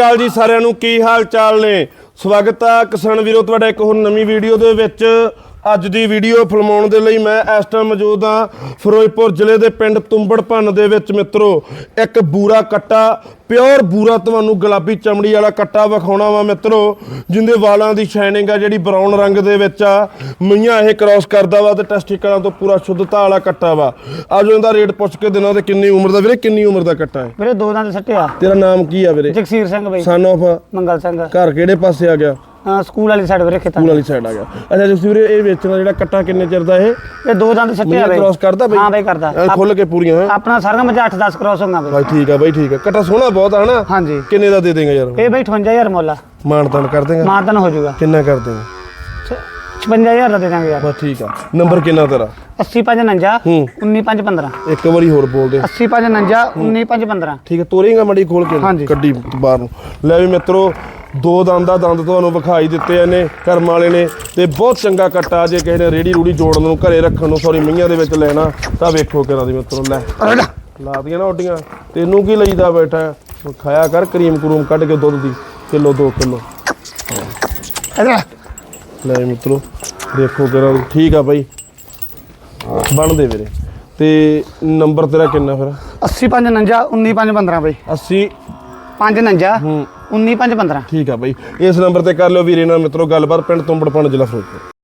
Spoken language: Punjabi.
ਕਾਲ ਜੀ ਸਾਰਿਆਂ ਨੂੰ ਕੀ ਹਾਲ ਚਾਲ ਨੇ? ਸਵਾਗਤ ਆ ਕਿਸਾਨ ਵੀਰੋ, ਤੁਹਾਡਾ ਇੱਕ ਹੋਰ ਨਵੀਂ ਵੀਡੀਓ ਦੇ ਵਿੱਚ। ਅੱਜ ਦੀ ਵੀਡੀਓ ਫਿਲਮਾਉਣ ਦੇ ਲਈ ਮੈਂ ਇਸ ਟਾਈਮ ਮੌਜੂਦ ਆ ਫਿਰੋਜ਼ਪੁਰ ਜ਼ਿਲ੍ਹੇ ਦੇ ਪਿੰਡ ਤੁੰਬੜ ਭੰਨ ਦੇ ਵਿੱਚ ਮਿੱਤਰੋ ਇੱਕ ਬੂਰਾ ਕੱਟਾ ਪਿਓਰ ਬੂਰਾ ਤੁਹਾਨੂੰ ਗੁਲਾਬੀ ਚਮੜੀ ਵਾਲਾ ਕੱਟਾ ਵਿਖਾਉਣਾ ਵਾ ਮਿੱਤਰੋ ਜਿੰਦੇ ਵਾਲਾਂ ਦੀ ਸ਼ਾਈਨਿੰਗ ਆ ਜਿਹੜੀ ਬਰਾਊਨ ਰੰਗ ਦੇ ਵਿੱਚ ਆ। ਮਈਆਂ ਇਹ ਕ੍ਰਾਸ ਕਰਦਾ ਵਾ ਤੇ ਟੈਸਟੀਕਲਾਂ ਤੋਂ ਪੂਰਾ ਸ਼ੁੱਧਤਾ ਵਾਲਾ ਕੱਟਾ ਵਾ। ਆਜੋ ਇਹਦਾ ਰੇਟ ਪੁੱਛ ਕੇ ਦਿਨਾਂ ਤੇ ਕਿੰਨੀ ਉਮਰ ਦਾ ਵੀਰੇ ਕਿੰਨੀ ਉਮਰ ਦਾ ਕੱਟਾ ਹੈ? ਵੀਰੇ ਦੋ ਦੰਦ ਸੱਟਿਆ ਤੇਰਾ ਨਾਮ ਕੀ ਆ ਵੀਰੇ? ਜਗਸੀਰ ਸਿੰਘ ਬਈ। Son of Mangal Singh. ਘਰ ਕਿਹੜੇ ਪਾਸੇ ਆ ਗਿਆ? ਸਕੂਲ ਵਾਲੀ ਸਾਈਡ ਵੀਰੇ ਖੇਤਾਂ ਸਕੂਲ ਵਾਲੀ ਸਾਈਡ ਆ ਗਿਆ। ਅੱਛਾ ਜੀ ਵੀਰੇ ਇਹ ਵੇਚਣਾ ਜਿਹੜਾ ਕੱਟਾ ਕਿੰਨੇ ਚਿਰ ਦਾ ਇਹ? ਇਹ ਦੋ ਦੰਦ ਸੱਟਿਆ ਮੀਆਂ ਬਈ। ਕ੍ਰਾਸ ਕਰਦਾ ਬਈ? ਹਾਂ ਬਈ ਕਰਦਾ। ਐਨ ਖੁੱਲ ਕੇ ਪੂਰੀਆਂ ਹੈਂ? ਆਪਣਾ ਸਾਰਾ ਮਜਾ 8-10 ਕ੍ਰਾਸ ਹੋਗਾ ਬਈ। ਬਾਈ ਠੀਕ ਆ ਬਾਈ ਠੀਕ ਆ। ਕੱਟਾ ਸੋਹਣਾ ਬਹੁਤ ਆ ਹਨਾ? ਹਾਂਜੀ। ਕਿੰਨੇ ਦਾ ਦੇ ਦੇਂਗਾ ਯਾਰ? ਇਹ ਬਈ 58000 ਮੁੱਲ ਆ। ਮਾਨਤਾਨ ਕਰ ਦੇਂਗਾ? ਮਾਨਤਨ ਹੋ ਜਾਊਗਾ। ਕਿੰਨਾ ਕਰ ਦੇਂਗਾ? 56000 ਦਾ ਦੇ ਦਾਂਗੇ ਯਾਰ। ਬਸ ਠੀਕ ਆ। ਨੰਬਰ ਕਿੰਨਾ ਤੇਰਾ? 80549 ਹੂੰ। 19515 ਇੱਕ ਵਾਰੀ ਹੋਰ ਬੋਲ ਦੇ। 80549 19515 ਠੀਕ ਹੈ ਤੋਰੇਗਾ ਮੜੀ ਖੋਲ ਕੇ। ਹਾਂਜੀ। ਕੱਢੀ ਬਾਹਰ ਨੂੰ। ਲੈ ਵੀ ਮਿੱਤਰੋ ਦੋ ਦੰਦ ਦਾ ਦੰਦ ਤੁਹਾਨੂੰ ਵਿਖਾਈ ਦਿੱਤੇ ਇਹਨੇ ਕਰਮ ਵਾਲੇ ਨੇ। ਤੇ ਬਹੁਤ ਚੰਗਾ ਕੱਟਾ ਜੇ ਕਿਸੇ ਨੇ ਰੇੜੀ ਰੂੜੀ ਜੋੜਨ ਨੂੰ ਘਰੇ ਰੱਖਣ ਨੂੰ ਸੌਰੀ ਮਈਆਂ ਦੇ ਵਿੱਚ ਲੈਣਾ ਤਾਂ ਵੇਖੋ ਕਿਹੜਾ ਦੀ ਮਿੱਤਰੋ ਲੈ। ਲਾਦੀਆਂ ਨਾ ਓਡੀਆਂ ਤੈਨੂੰ ਕੀ ਲਈਦਾ ਬੈਠਾ? ਖਾਇਆ ਕਰ ਕਰੀਮ ਕਰੂਮ ਕੱਢ ਕੇ ਦੁੱਧ ਦੀ ਕਿਲੋ 2 ਕਿਲੋ। ਲੈ ਮਿੱਤਰੋ ਦੇਖੋ ਕਿਹੜਾ ਦੀ। ਠੀਕ ਆ ਬਾਈ। ਬਣਦੇ ਵੀਰੇ। ਤੇ ਨੰਬਰ ਤੇਰਾ ਕਿੰਨਾ ਫਿਰ? 80549 19515 ਬਈ। 80 549 ਹੂੰ। 19515 ਠੀਕ ਆ ਬਾਈ। ਇਸ ਨੰਬਰ ਤੇ ਕਰ ਲਿਓ ਵੀਰੇ ਨਾਲ ਮਿੱਤਰੋ ਗੱਲਬਾਤ ਪਿੰਡ ਤੁੰਬੜਪਣ ਜ਼ਿਲ੍ਹਾ ਫਿਰੋਜ਼ਪੁਰ